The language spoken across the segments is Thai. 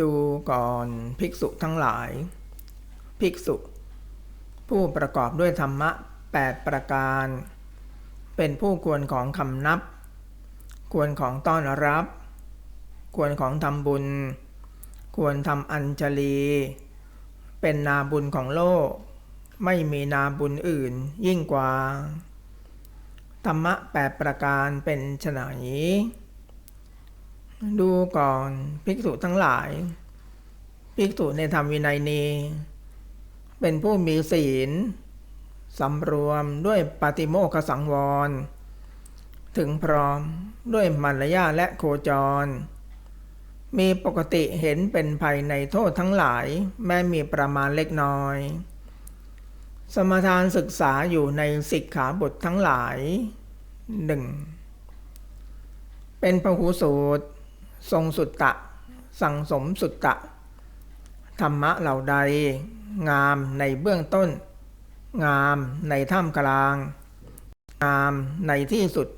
ดูก่อนภิกษุทั้งหลาย ภิกษุ ผู้ประกอบด้วยธรรมะ 8 ประการ เป็นผู้ควรของคำนับ ควรของต้อนรับ ควรของทำบุญ ควรทำอัญชลี เป็นนาบุญของโลก ไม่มีนาบุญอื่นยิ่งกว่า ธรรมะ 8 ประการเป็นไฉน ดูก่อนภิกษุทั้งหลาย ภิกษุในธรรมวินัยนี้ เป็นผู้มีศีลสำรวมด้วยปฏิโมคขสังวร ถึงพร้อมด้วยมารยาและโคจร มีปกติเห็นเป็นภัยในโทษทั้งหลาย แม้มีประมาณเล็กน้อย สมทานศึกษาอยู่ในสิกขาบททั้งหลายหนึ่งเป็นพหูสูตร ทรงสุตตะ สั่งสมสุตตะ ธรรมะเหล่าใด งามในเบื้องต้น งามในท่ามกลาง งามในที่สุด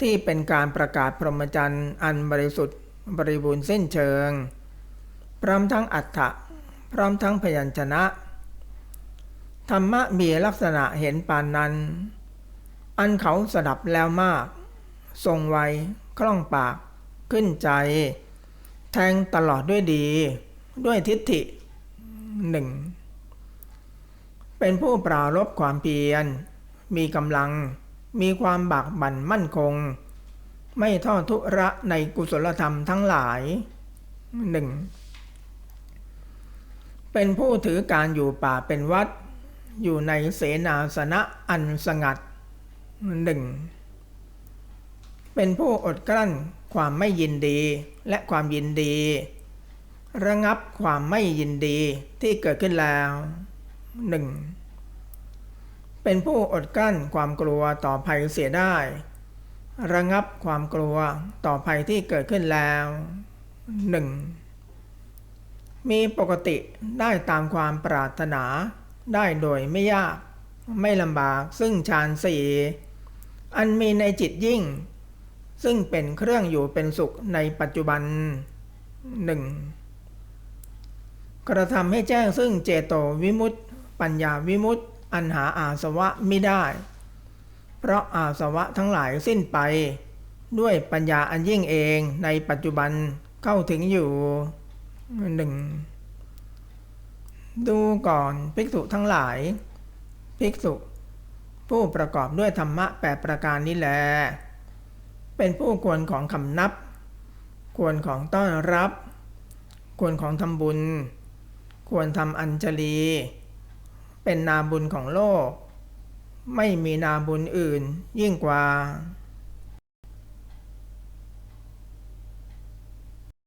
ที่เป็นการประกาศพรหมจรรย์อันบริสุทธิ์บริบูรณ์เส้นเชิง พร้อมทั้งอัฏฐะพร้อมทั้งพยัญชนะ ธรรมะมีลักษณะเห็นปานนั้น อันเขาสดับแล้วมาก ทรงไวคล่องปาก ขึ้นใจ แทงตลอดด้วยดี ด้วยทิฏฐิหนึ่งเป็นผู้ปรารบความเพียร มีกำลัง มีความบากบั่นมั่นคง ไม่ทอดทุระในกุศลธรรมทั้งหลายหนึ่งเป็นผู้ถือการอยู่ป่าเป็นวัด อยู่ในเสนาสนะอันสงัดหนึ่ง เป็นผู้อดกลั้นความไม่ยินดีและความยินดี ระงับความไม่ยินดีที่เกิดขึ้นแล้วหนึ่งเป็นผู้อดกลั้นความกลัวต่อภัยเสียได้ ระงับความกลัวต่อภัยที่เกิดขึ้นแล้วหนึ่งมีปกติได้ตามความปรารถนาได้โดยไม่ยาก ไม่ลำบากซึ่งฌานสี่อันมีในจิตยิ่ง ซึ่งเป็นเครื่องอยู่เป็นสุขในปัจจุบันหนึ่งกระทำให้แจ้งซึ่งเจโตวิมุตติปัญญาวิมุตติอันหาอาสวะไม่ได้ เพราะอาสวะทั้งหลายสิ้นไป ด้วยปัญญาอันยิ่งเองในปัจจุบันเข้าถึงอยู่หนึ่งดูก่อนภิกษุทั้งหลาย ภิกษุ ผู้ประกอบด้วยธรรมะแปประการนี้แล เป็นผู้ควรของคำนับ ควรของต้อนรับ ควรของทำบุญ ควรทำอัญชลี เป็นนาบุญของโลก ไม่มีนาบุญอื่นยิ่งกว่า